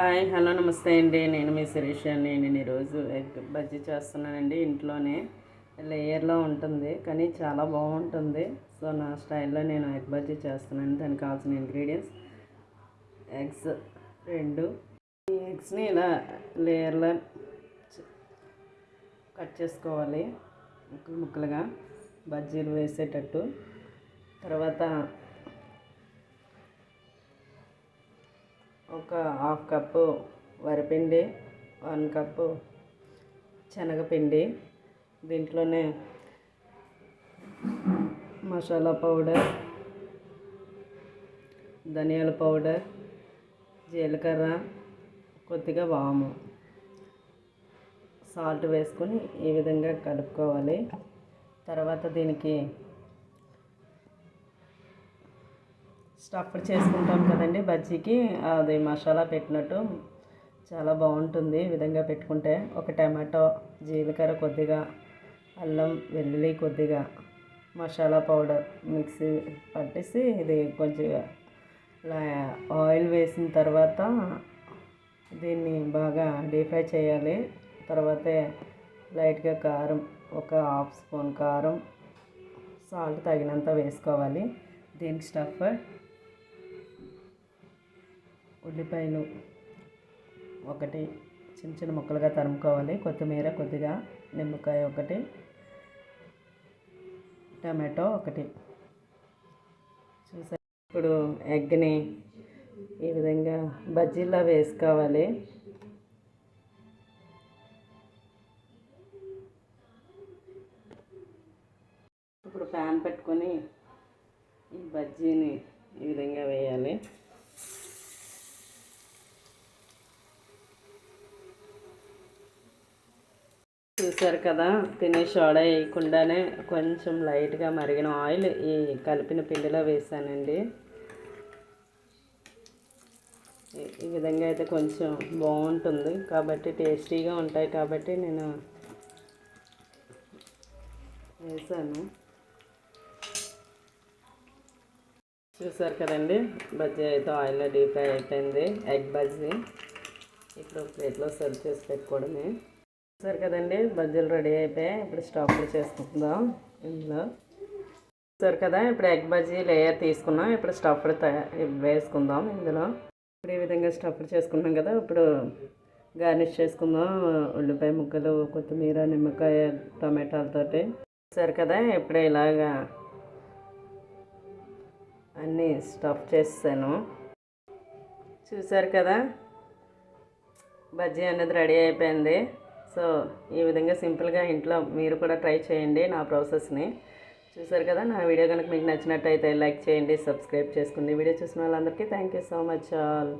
Hi hello నమస్తే అండి. నేను మీ శిరీష్ అండి. నేను ఈరోజు ఎగ్ బజ్జీ చేస్తున్నానండి ఇంట్లోనే. లేయర్లో ఉంటుంది కానీ చాలా బాగుంటుంది. సో నా స్టైల్లో నేను ఎగ్ బజ్జీ చేస్తున్నాను. దానికి కావాల్సిన ఇంగ్రీడియంట్స్ ఎగ్స్ రెండు. ఈ ఎగ్స్ని ఇలా లేయర్లో కట్ చేసుకోవాలి. ముక్కలు ముక్కలుగా బజ్జీలు వేసేటట్టు. తర్వాత ఒక హాఫ్ కప్పు వరిపిండి వన్ కప్పు శనగపిండి. దీంట్లోనే మసాలా పౌడర్ ధనియాల పౌడర్ జీలకర్ర కొద్దిగా వాము. సాల్ట్ వేసుకొని ఈ విధంగా కలుపుకోవాలి. తర్వాత దీనికి స్టఫ్ చేసుకుంటాం కదండి బజ్జీకి. అది మసాలా పెట్టినట్టు చాలా బాగుంటుంది ఈ విధంగా పెట్టుకుంటే. ఒక టమాటో జీలకర్ర కొద్దిగా అల్లం వెల్లుల్లి కొద్దిగా మసాలా పౌడర్ మిక్సీ పట్టేసి ఇది కొంచెం ఆయిల్ వేసిన తర్వాత దీన్ని బాగా డీప్ ఫ్రై చేయాలి. తర్వాత లైట్గా కారం ఒక హాఫ్ స్పూన్ కారం సాల్ట్ తగినంత వేసుకోవాలి. దీనికి స్టఫ్ ఉల్లిపాయలు ఒకటి చిన్న చిన్న ముక్కలుగా తరుముకోవాలి. కొత్తిమీర కొద్దిగా నిమ్మకాయ ఒకటి టమాటో ఒకటి. చూసా ఇప్పుడు ఎగ్ని ఈ విధంగా బజ్జీలా వేసుకోవాలి. ఇప్పుడు ప్యాన్ పెట్టుకొని ఈ బజ్జీని ఈ విధంగా వేయాలి. చూసారు కదా తినే సోడా వేయకుండానే కొంచెం లైట్గా మరిగిన ఆయిల్ ఈ కలిపిన పిండిలో వేసానండి. ఈ విధంగా అయితే కొంచెం బాగుంటుంది. కాబట్టి టేస్టీగా ఉంటాయి కాబట్టి నేను వేసాను. చూసారు కదండి బజ్జీ అయితే ఆయిల్లో డీప్ ఫ్రై అయిపోయింది ఎగ్ బజ్జీ. ఇప్పుడు ప్లేట్లో సర్వ్ చేసి పెట్టుకోవడమే. చూసారు కదండి? బజ్జీలు రెడీ అయిపోయాయి. ఇప్పుడు స్టఫ్లు చేసుకుందాం. ఇందులో చూసారు కదా? ఇప్పుడు ఎగ్ బజ్జీ లేయర్ తీసుకున్నాం. ఇప్పుడు స్టఫ్డ్ వేసుకుందాం ఇందులో. ఇప్పుడు ఈ విధంగా స్టఫ్డ్ చేసుకున్నాం కదా? ఇప్పుడు గార్నిష్ చేసుకుందాం. ఉల్లిపాయ ముక్కలు కొత్తిమీర నిమ్మకాయ టమాటాలతోటి. చూసారు కదా? ఇప్పుడు ఇలాగా అన్నీ స్టఫ్ చేసాను చూసారు కదా? బజ్జీ అనేది రెడీ అయిపోయింది. సో ఈ విధంగా సింపుల్గా ఇంట్లో మీరు కూడా ట్రై చేయండి నా ప్రాసెస్ని. చూసారు కదా నా వీడియో కనుక మీకు నచ్చినట్టయితే లైక్ చేయండి సబ్స్క్రైబ్ చేసుకోండి వీడియో చూసిన వాళ్ళందరికీ thank you so much all.